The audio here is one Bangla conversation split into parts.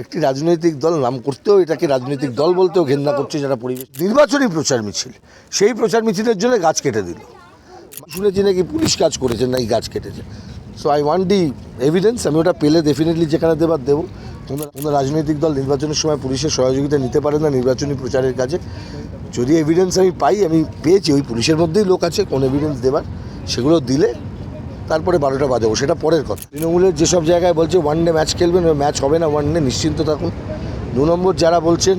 একটি রাজনৈতিক দল নাম করতেও এটাকে রাজনৈতিক দল বলতেও ঘেন্না করছে যারা পরিবেশ নির্বাচনী প্রচার মিছিল। সেই প্রচার মিছিলের জন্য গাছ কেটে দিল। শুনেছি নাকি পুলিশ কাজ করেছে, নাকি গাছ কেটেছে। So I want the evidence আমি ওটা পেলে ডেফিনেটলি যেখানে দেবার দেবো। কোনো রাজনৈতিক দল নির্বাচনের সময় পুলিশের সহযোগিতা নিতে পারে না নির্বাচনী প্রচারের কাজে। যদি এভিডেন্স আমি পাই, আমি পেয়েছি, ওই পুলিশের মধ্যেই লোক আছে, কোন এভিডেন্স দেবার। সেগুলো দিলে তারপরে বারোটা বাজাবো, সেটা পরের কথা। তৃণমূলের যেসব জায়গায় বলছে ওয়ান ডে ম্যাচ খেলবেন, ওই ম্যাচ হবে না ওয়ান ডে নিশ্চিন্ত থাকুন। দু নম্বর যারা বলছেন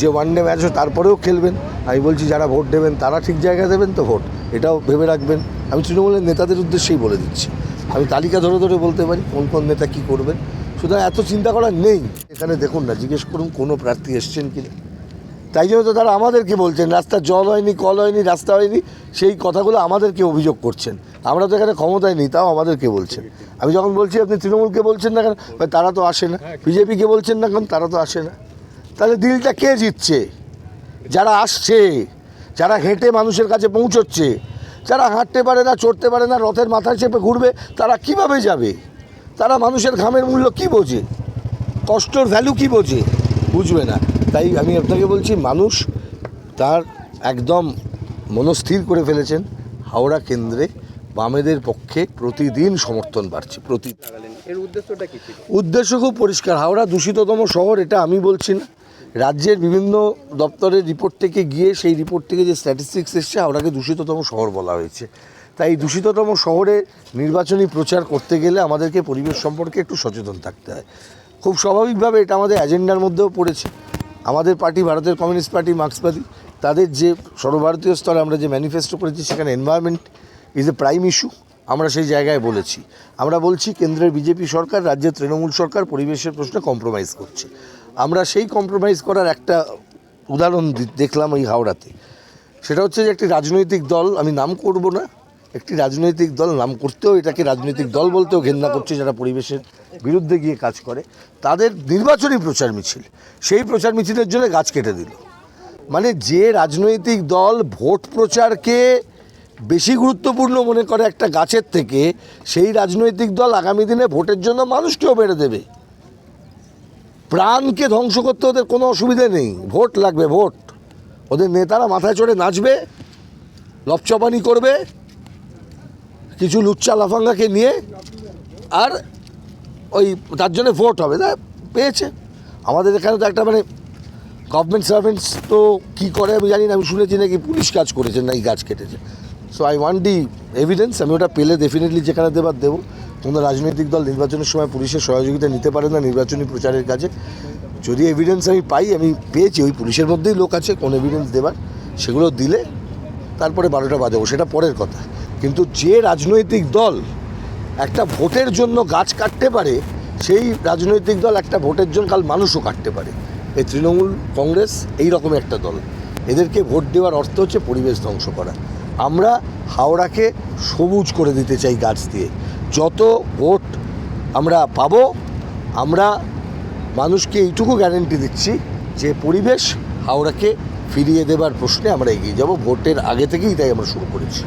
যে ওয়ান ডে ম্যাচ তারপরেও খেলবেন। আমি বলছি যারা ভোট দেবেন, তারা ঠিক জায়গায় দেবেন তো ভোট। এটাও ভেবে রাখবেন। আমি তৃণমূলের নেতাদের উদ্দেশ্যেই বলে দিচ্ছি। আমি তালিকা ধরে ধরে বলতে পারি, কোন কোন নেতা কী করবেন। সুতরাং এত চিন্তা করার নেই। এখানে দেখুন না, জিজ্ঞেস করুন, কোনো প্রার্থী এসছেন কিনা। তাই জন্য তো তারা আমাদেরকে বলছেন রাস্তার জল হয়নি কল হয়নি রাস্তা হয়নি সেই কথাগুলো আমাদেরকে অভিযোগ করছেন। আমরা তো এখানে ক্ষমতায় নেই তাও আমাদেরকে বলছেন। আমি যখন বলছি আপনি তৃণমূলকে বলছেন না কেন? তারা তো আসে না। বিজেপিকে বলছেন না কেন? তারা তো আসে না। তাহলে দিলটা কে জিতছে? যারা আসছে যারা হেঁটে মানুষের কাছে পৌঁছচ্ছে যারা হাঁটতে পারে না চড়তে পারে না রথের মাথায় চেপে ঘুরবে তারা কীভাবে যাবে? তারা মানুষের ঘামের মূল্য কি বোঝে? কষ্টর ভ্যালু কি বোঝে? বুঝবে না। তাই আমি আপনাকে বলছি মানুষ তার একদম মনস্থির করে ফেলেছেন। হাওড়া কেন্দ্রে বামেদের পক্ষে প্রতিদিন সমর্থন বাড়ছে প্রতি এর উদ্দেশ্যটা কি উদ্দেশ্য খুব পরিষ্কার। হাওড়া দূষিততম শহর এটা আমি বলছি না। রাজ্যের বিভিন্ন দপ্তরের রিপোর্ট থেকে গিয়ে সেই রিপোর্ট থেকে যে স্ট্যাটিস্টিক্স এসছে হাওড়াকে দূষিততম শহর বলা হয়েছে। তাই দূষিততম শহরে নির্বাচনী প্রচার করতে গেলে আমাদেরকে পরিবেশ সম্পর্কে একটু সচেতন থাকতে হয়। খুব স্বাভাবিকভাবে এটা আমাদের এজেন্ডার মধ্যেও পড়েছে। আমাদের পার্টি, ভারতের কমিউনিস্ট পার্টি মার্ক্সবাদী তাদের যে সর্বভারতীয় স্তরে আমরা যে ম্যানিফেস্টো করেছি, সেখানে environment is a prime issue আমরা সেই জায়গায় বলেছি। আমরা বলছি কেন্দ্রের বিজেপি সরকার, রাজ্যের তৃণমূল সরকার পরিবেশের প্রশ্নে কম্প্রোমাইজ করছে। আমরা সেই কম্প্রোমাইজ করার একটা উদাহরণ দেখলাম এই হাওড়াতে। সেটা হচ্ছে যে একটি রাজনৈতিক দল, আমি নাম করব না একটি রাজনৈতিক দল নাম করতেও এটাকে রাজনৈতিক দল বলতেও ঘেন্না করছে যারা পরিবেশের বিরুদ্ধে গিয়ে কাজ করে। তাদের নির্বাচনী প্রচার মিছিল, সেই প্রচার মিছিলের জন্য গাছ কেটে দিল। মানে যে রাজনৈতিক দল ভোট প্রচারকে বেশি গুরুত্বপূর্ণ মনে করে একটা গাছের থেকে, সেই রাজনৈতিক দল আগামী দিনে ভোটের জন্য মানুষকেও বেড়ে দেবে। প্রাণকে ধ্বংস করতে ওদের কোনো অসুবিধে নেই। ভোট লাগবে, ভোট। ওদের নেতারা মাথায় চড়ে নাচবে, লপচপানি করবে। কিছু লুচ্চা লাফাঙ্গাকে নিয়ে আর ওই তার জন্য ভোট হবে, তা পেয়েছে। আমাদের এখানে তো একটা মানে গভর্নমেন্ট সার্ভেন্টস তো কী করে আমি জানি না, আমি শুনেছি নাকি পুলিশ কাজ করেছে নাকি গাছ কেটেছে। So I want the evidence আমি ওটা পেলে ডেফিনেটলি যেখানে দেবার দেবো। কোনো রাজনৈতিক দল নির্বাচনের সময় পুলিশের সহযোগিতা নিতে পারে না নির্বাচনী প্রচারের কাজে। যদি এভিডেন্স আমি পাই, আমি পেয়েছি, ওই পুলিশের মধ্যেই লোক আছে, কোন এভিডেন্স দেবার, সেগুলো দিলে তারপরে বারোটা বাজাবো, সেটা পরের কথা। কিন্তু যে রাজনৈতিক দল একটা ভোটের জন্য গাছ কাটতে পারে, সেই রাজনৈতিক দল একটা ভোটের জন্য কাল মানুষও কাটতে পারে। এই তৃণমূল, কংগ্রেস, এই রকম একটা দল। এদেরকে ভোট দেওয়ার অর্থ হচ্ছে পরিবেশ ধ্বংস করা। আমরা হাওড়াকে সবুজ করে দিতে চাই গাছ দিয়ে। যত ভোট আমরা পাবো, আমরা মানুষকে এইটুকু গ্যারেন্টি দিচ্ছি যে পরিবেশ হাওড়াকে ফিরিয়ে দেবার প্রশ্নে আমরা এগিয়ে যাব। ভোটের আগে থেকেই তাই আমরা শুরু করেছি।